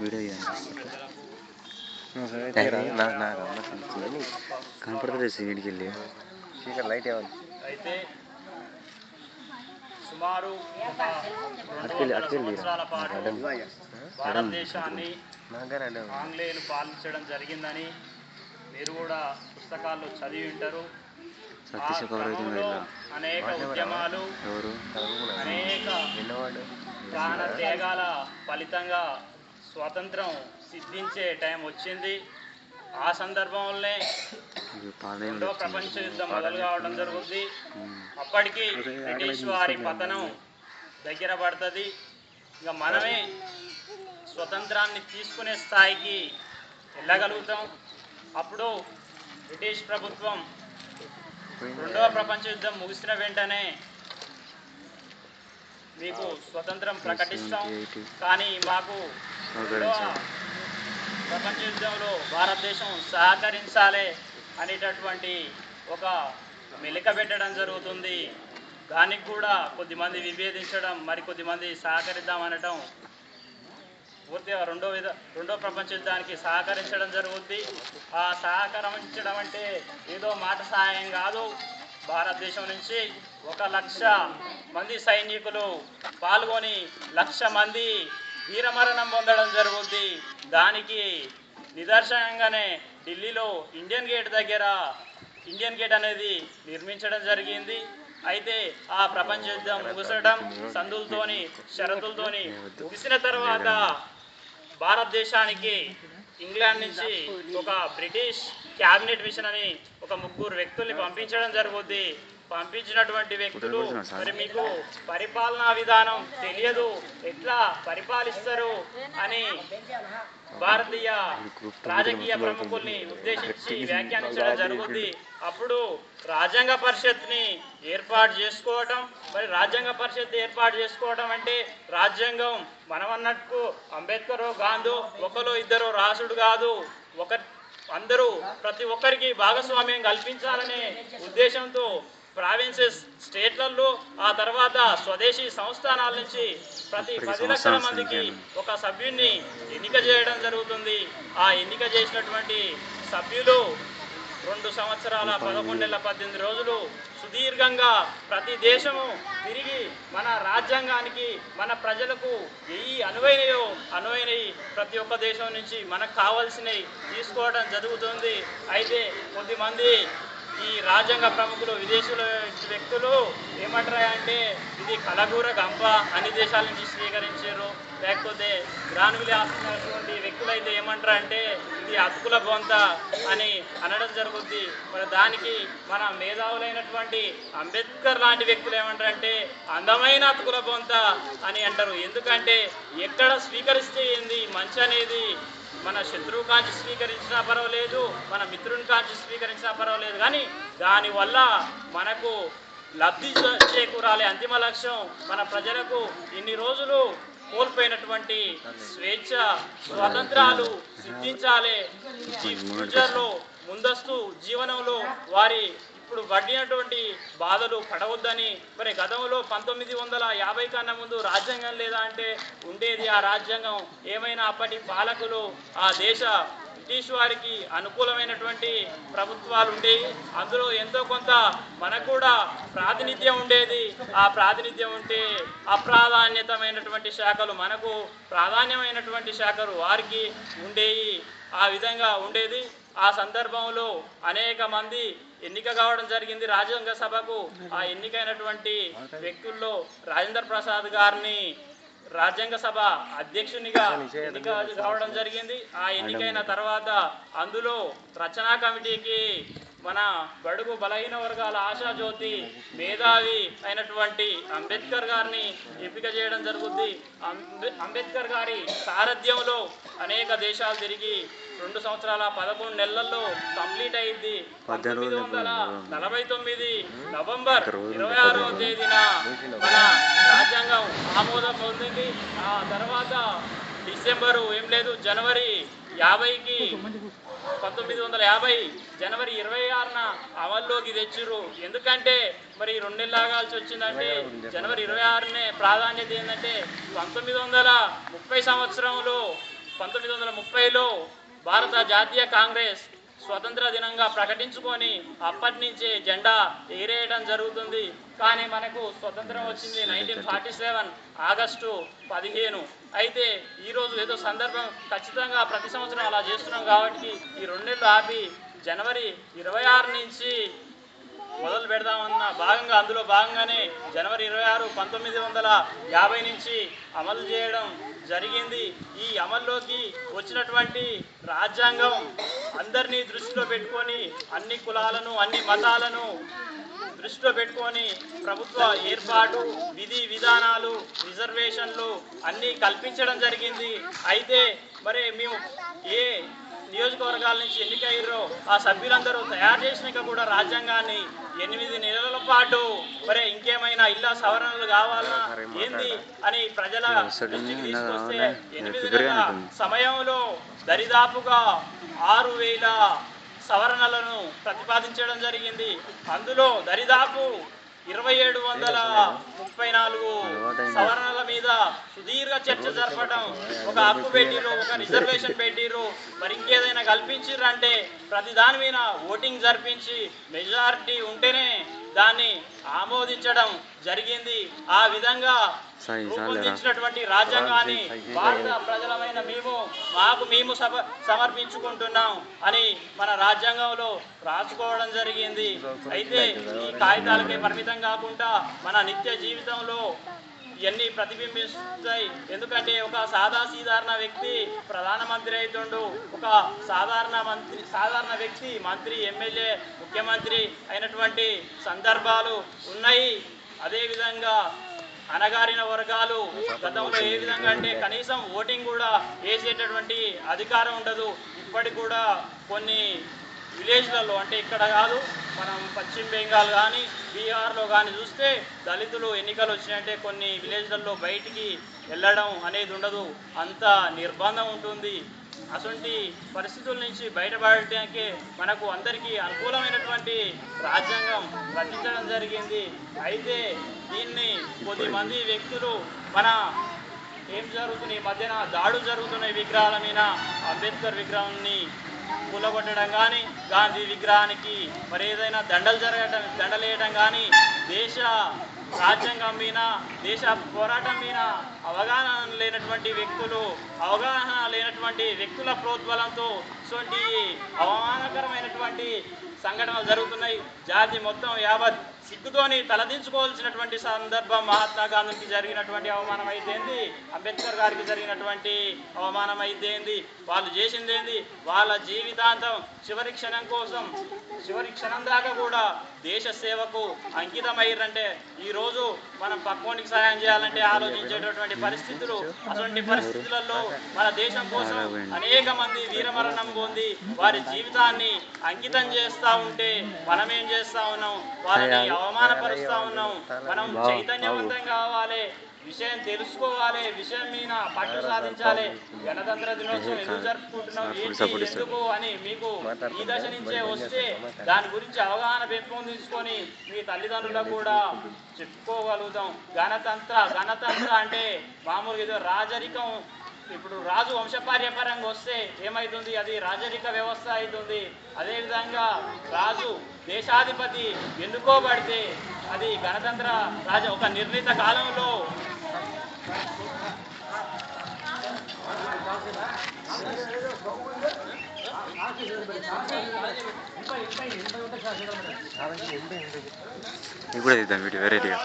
Video కనపడుతుంది సీడ్కి వెళ్ళి light ఏమన్నా సుమారు భారతదేశాన్ని ఆంగ్లేయులు పాలించడం జరిగిందని మీరు కూడా పుస్తకాల్లో చదివి ఉంటారు అనేక ఉద్యమాలు అనేక ప్రాణ త్యాగాల ఫలితంగా స్వాతంత్రం సిద్ధించే టైం వచ్చింది. ఆ సందర్భంలోనే రెండో ప్రపంచ యుద్ధం మొదలు కావడం జరుగుతుంది అప్పటికి బ్రిటిష్ వారి పతనం దగ్గర పడుతుంది. ఇంకా మనమే స్వతంత్రాన్ని తీసుకునే స్థాయికి వెళ్ళగలుగుతాం. అప్పుడు బ్రిటిష్ ప్రభుత్వం రెండవ ప్రపంచ యుద్ధం ముగిసిన వెంటనే మీకు స్వతంత్రం ప్రకటిస్తాం. కానీ మాకు ప్రపంచ యుద్ధంలో భారతదేశం సహకరించాలి అనేటటువంటి ఒక మెలిక పెట్టడం జరుగుతుంది. దానికి కూడా కొద్దిమంది విభేదించడం మరికొద్దిమంది సహకరిద్దాం అనటం పూర్తిగా రెండో విధ రెండో ప్రపంచ యుద్ధానికి సహకరించడం జరుగుద్ది. ఆ సహకరించడం అంటే ఏదో మాట సహాయం కాదు. భారతదేశం నుంచి ఒక లక్ష మంది సైనికులు పాల్గొని లక్ష మంది వీరమరణం పొందడం జరుగుద్ది. దానికి నిదర్శనంగానే ఢిల్లీలో ఇండియన్ గేట్ దగ్గర ఇండియన్ గేట్ అనేది నిర్మించడం జరిగింది. అయితే ఆ ప్రపంచ యుద్ధం ముగిసడం సందులతోని షరతులతోని ముగిసిన తర్వాత భారతదేశానికి ఇంగ్లాండ్ నుంచి ఒక బ్రిటిష్ క్యాబినెట్ మిషన్ అని ఒక ముగ్గురు వ్యక్తుల్ని పంపించడం జరుగుద్ది. పంపించినటువంటి వ్యక్తులు మరి మీకు పరిపాలనా విధానం తెలియదు ఎట్లా పరిపాలిస్తారు అని భారతీయ రాజకీయ ప్రముఖుల్ని ఉద్దేశించి వ్యాఖ్యానించడం జరుగుద్ది. అప్పుడు రాజ్యాంగ పరిషత్ని ఏర్పాటు చేసుకోవటం మరి రాజ్యాంగ పరిషత్ ఏర్పాటు చేసుకోవడం అంటే రాజ్యాంగం మనం అన్నట్టు అంబేద్కర్ గాంధీ ఒకరు ఇద్దరు రాసుడు కాదు ఒక అందరూ ప్రతి ఒక్కరికి భాగస్వామ్యం కల్పించాలనే ఉద్దేశంతో ప్రావిన్సెస్ స్టేట్లలో ఆ తర్వాత స్వదేశీ సంస్థానాల నుంచి ప్రతి పది లక్షల మందికి ఒక సభ్యున్ని ఎన్నిక చేయడం జరుగుతుంది. ఆ ఎన్నిక చేసినటువంటి సభ్యులు రెండు సంవత్సరాల పదకొండు నెలల పద్దెనిమిది రోజులు సుదీర్ఘంగా ప్రతి దేశము తిరిగి మన రాజ్యాంగానికి మన ప్రజలకు ఎయి అనువైనయో అనువైనవి ప్రతి ఒక్క దేశం నుంచి మనకు కావాల్సినవి తీసుకోవడం జరుగుతుంది. అయితే కొద్దిమంది ఈ రాజ్యాంగ ప్రముఖులు విదేశీయుల వ్యక్తులు ఏమంటారు అంటే ఇది కలగూర గంప అన్ని దేశాల నుంచి స్వీకరించారు లేకపోతే గ్రానుగులి ఆస్తున్నటువంటి వ్యక్తులు అయితే ఇది అతుకుల బొంత అని అనడం జరుగుద్ది. మరి దానికి మన మేధావులైనటువంటి అంబేద్కర్ లాంటి వ్యక్తులు ఏమంటారంటే అందమైన అతుకుల బొంత అని అంటారు. ఎందుకంటే ఎక్కడ స్వీకరిస్తే ఏంది మంచి అనేది మన శత్రువు కాంచి స్వీకరించినా పర్వాలేదు మన మిత్రుని కాంచి స్వీకరించినా పర్వాలేదు. కానీ దానివల్ల మనకు లబ్ధి చేకూరాలి. అంతిమ లక్ష్యం మన ప్రజలకు ఇన్ని రోజులు కోల్పోయినటువంటి స్వేచ్ఛ స్వాతంత్రాలు సిద్ధించాలి. ఫ్యూచర్లో ముందస్తు జీవనంలో వారి ఇప్పుడు పడినటువంటి బాధలు పడవద్దని మరి గతంలో పంతొమ్మిది వందల యాభై కన్నా ముందు రాజ్యాంగం లేదా అంటే ఉండేది ఆ రాజ్యాంగం. ఏమైనా అప్పటి పాలకులు ఆ దేశ బ్రిటిష్ వారికి అనుకూలమైనటువంటి ప్రభుత్వాలు ఉండేవి? అందులో ఎంతో కొంత మనకు కూడా ప్రాతినిధ్యం ఉండేది. ఆ ప్రాతినిధ్యం ఉంటే అప్రాధాన్యతమైనటువంటి శాఖలు మనకు ప్రాధాన్యమైనటువంటి శాఖలు వారికి ఉండేవి ఆ విధంగా ఉండేది. ఆ సందర్భంలో అనేక మంది ఎన్నిక కావడం జరిగింది రాజ్యాంగ సభకు. ఆ ఎన్నికైనటువంటి వ్యక్తుల్లో రాజేంద్ర ప్రసాద్ గారిని రాజ్యాంగ సభ అధ్యక్షునిగా ఎన్నిక కావడం జరిగింది. ఆ ఎన్నికైన తర్వాత అందులో రచనా కమిటీకి మన బడుగు బలహీన వర్గాల ఆశాజ్యోతి మేధావి అయినటువంటి అంబేద్కర్ గారిని ఎంపిక చేయడం జరుగుద్ది. అంబే అంబేద్కర్ గారి సారథ్యంలో అనేక దేశాలు తిరిగి రెండు సంవత్సరాల పదకొండు నెలల్లో కంప్లీట్ అయింది పంతొమ్మిది వందల నలభై తొమ్మిది నవంబర్ ఇరవై ఆరవ తేదీన మన రాజ్యాంగం ఆమోదం పొందింది. ఆ తర్వాత డిసెంబరు ఏం లేదు జనవరి యాభైకి పంతొమ్మిది వందల యాభై జనవరి ఇరవై ఆరున అమల్లోకి తెచ్చిర్రు. ఎందుకంటే మరి రెండు నెలలు ఆగాల్సి వచ్చిందంటే జనవరి ఇరవై ఆరునే ప్రాధాన్యత ఏంటంటే పంతొమ్మిది వందల ముప్పై సంవత్సరంలో పంతొమ్మిది వందల ముప్పైలో భారత జాతీయ కాంగ్రెస్ స్వతంత్ర దినంగా ప్రకటించుకొని అప్పటి నుంచే జెండా ఎగిరేయడం జరుగుతుంది. కానీ మనకు స్వతంత్రం వచ్చింది నైన్టీన్ ఫార్టీ సెవెన్ ఆగస్టు పదిహేను. అయితే ఈరోజు ఏదో సందర్భం ఖచ్చితంగా ప్రతి సంవత్సరం అలా చేస్తున్నాం కాబట్టి ఈ రెండేళ్ళు ఆపి జనవరి ఇరవై ఆరు నుంచి మొదలు పెడదామన్న భాగంగా అందులో భాగంగానే జనవరి ఇరవై ఆరు పంతొమ్మిది వందల యాభై నుంచి అమలు చేయడం జరిగింది. ఈ అమల్లోకి వచ్చినటువంటి రాజ్యాంగం అందరినీ దృష్టిలో పెట్టుకొని అన్ని కులాలను అన్ని మతాలను దృష్టిలో పెట్టుకొని ప్రభుత్వ ఏర్పాటు విధి విధానాలు రిజర్వేషన్లు అన్నీ కల్పించడం జరిగింది. అయితే మరి మేము ఏ నియోజకవర్గాల నుంచి ఎన్నికయ్యారో ఆ సభ్యులందరూ తయారు చేసినాక కూడా రాజ్యాంగాన్ని ఎనిమిది నెలల పాటు మరి ఇంకేమైనా ఇల్లా సవరణలు కావాలా? ఏంది? అని ప్రజల తీసుకొస్తే ఎనిమిది నెలల సమయంలో దరిదాపుగా ఆరు వేల సవరణలను ప్రతిపాదించడం జరిగింది. అందులో దరిదాపు ఇరవై ఏడు వందల ముప్పై నాలుగు సవరణల మీద సుదీర్ఘ చర్చ జరపడం. ఒక హక్కు పెట్టిరు ఒక రిజర్వేషన్ పెట్టిరు మరి ఇంకేదైనా కల్పించిర్రు అంటే ప్రతి దాని మీద ఓటింగ్ జరిపించి మెజారిటీ ఉంటేనే దాన్ని ఆమోదించడం. జరిగింది. ఆ విధంగా రూపొందించినటువంటి రాజ్యాంగాన్ని భారత ప్రజలమైన మేము మాకు మేము సమర్పించుకుంటున్నాం అని మన రాజ్యాంగంలో రాసుకోవడం జరిగింది. అయితే ఈ కాగితాలకే పరిమితం కాకుండా మన నిత్య జీవితంలో ఇవన్నీ ప్రతిబింబిస్తాయి. ఎందుకంటే ఒక సాదా సాధారణ వ్యక్తి ప్రధానమంత్రి అవుతుండు ఒక సాధారణ మంత్రి సాధారణ వ్యక్తి మంత్రి ఎమ్మెల్యే ముఖ్యమంత్రి అయినటువంటి సందర్భాలు ఉన్నాయి. అదేవిధంగా అణగారిన వర్గాలు గతంలో ఏ విధంగా అంటే కనీసం ఓటింగ్ కూడా వేసేటటువంటి అధికారం ఉండదు. ఇప్పటికి కూడా కొన్ని విలేజ్లలో అంటే ఇక్కడ కాదు మనం పశ్చిమ బెంగాల్ కానీ బీహార్లో కానీ చూస్తే దళితులు ఎన్నికలు వచ్చినాయంటే కొన్ని విలేజ్లలో బయటికి వెళ్ళడం అనేది ఉండదు. అంత నిర్బంధం ఉంటుంది. అటువంటి పరిస్థితుల నుంచి బయటపడటానికి మనకు అందరికీ అనుకూలమైనటువంటి రాజ్యాంగం రచించడం జరిగింది. అయితే దీన్ని కొద్దిమంది వ్యక్తులు మన ఏం జరుగుతుంది ఈ మధ్యన దాడు జరుగుతున్నాయి విగ్రహాల మీద. అంబేద్కర్ విగ్రహాన్ని కూలగొట్టడం కానీ గాంధీ విగ్రహానికి మరి ఏదైనా దండలు జరగటం దండలు వేయడం కానీ దేశ రాజ్యాంగం మీద దేశ పోరాటం మీద అవగాహన లేనటువంటి వ్యక్తులు అవగాహన లేనటువంటి వ్యక్తుల ప్రోద్బలంతో ఇటువంటి అవమానకరమైనటువంటి సంఘటనలు జరుగుతున్నాయి. జాతి మొత్తం యావత్ సిగ్గుతోని తలదించుకోవాల్సినటువంటి సందర్భం మహాత్మా గాంధీకి జరిగినటువంటి అవమానం అయితేంది అంబేద్కర్ గారికి జరిగినటువంటి అవమానం అయితేంది వాళ్ళు చేసిందేంది వాళ్ళ జీవితాంతం చివరి క్షణం కోసం చివరి క్షణం దాకా కూడా దేశ సేవకు అంకితమయ్యారంటే ఈరోజు మనం పక్కోనికి సహాయం చేయాలంటే ఆలోచించేటటువంటి పరిస్థితులు అటువంటి పరిస్థితులలో మన దేశం కోసం అనేక మంది వీరమరణం పొంది వారి జీవితాన్ని అంకితం చేస్తా ఉంటే మనం ఏం చేస్తా ఉన్నాం? వాళ్ళని అవమానపరుస్తా ఉన్నాం. మనం చైతన్యవంతం కావాలి. విషయం తెలుసుకోవాలి. విషయం మీద పట్టు సాధించాలి. గణతంత్ర దినోత్సవం ఎందుకు జరుపుకుంటున్నాం. ఏంటి ఎందుకు అని మీకు ఈ దశ నుంచే వస్తే దాని గురించి అవగాహన పెంపొందించుకొని మీ తల్లిదండ్రులకు కూడా చెప్పుకోగలుగుతాం. గణతంత్ర గణతంత్ర అంటే మామూలుగా ఏదో రాజరికం. ఇప్పుడు రాజు వంశపార్యపరంగా వస్తే ఏమైతుంది? అది రాజరిక వ్యవస్థ అవుతుంది. అదేవిధంగా రాజు దేశాధిపతి ఎన్నుకోబడితే అది గణతంత్ర రాజ ఒక నిర్ణీత కాలంలో. కూడా తీద్దాం వెరైటీగా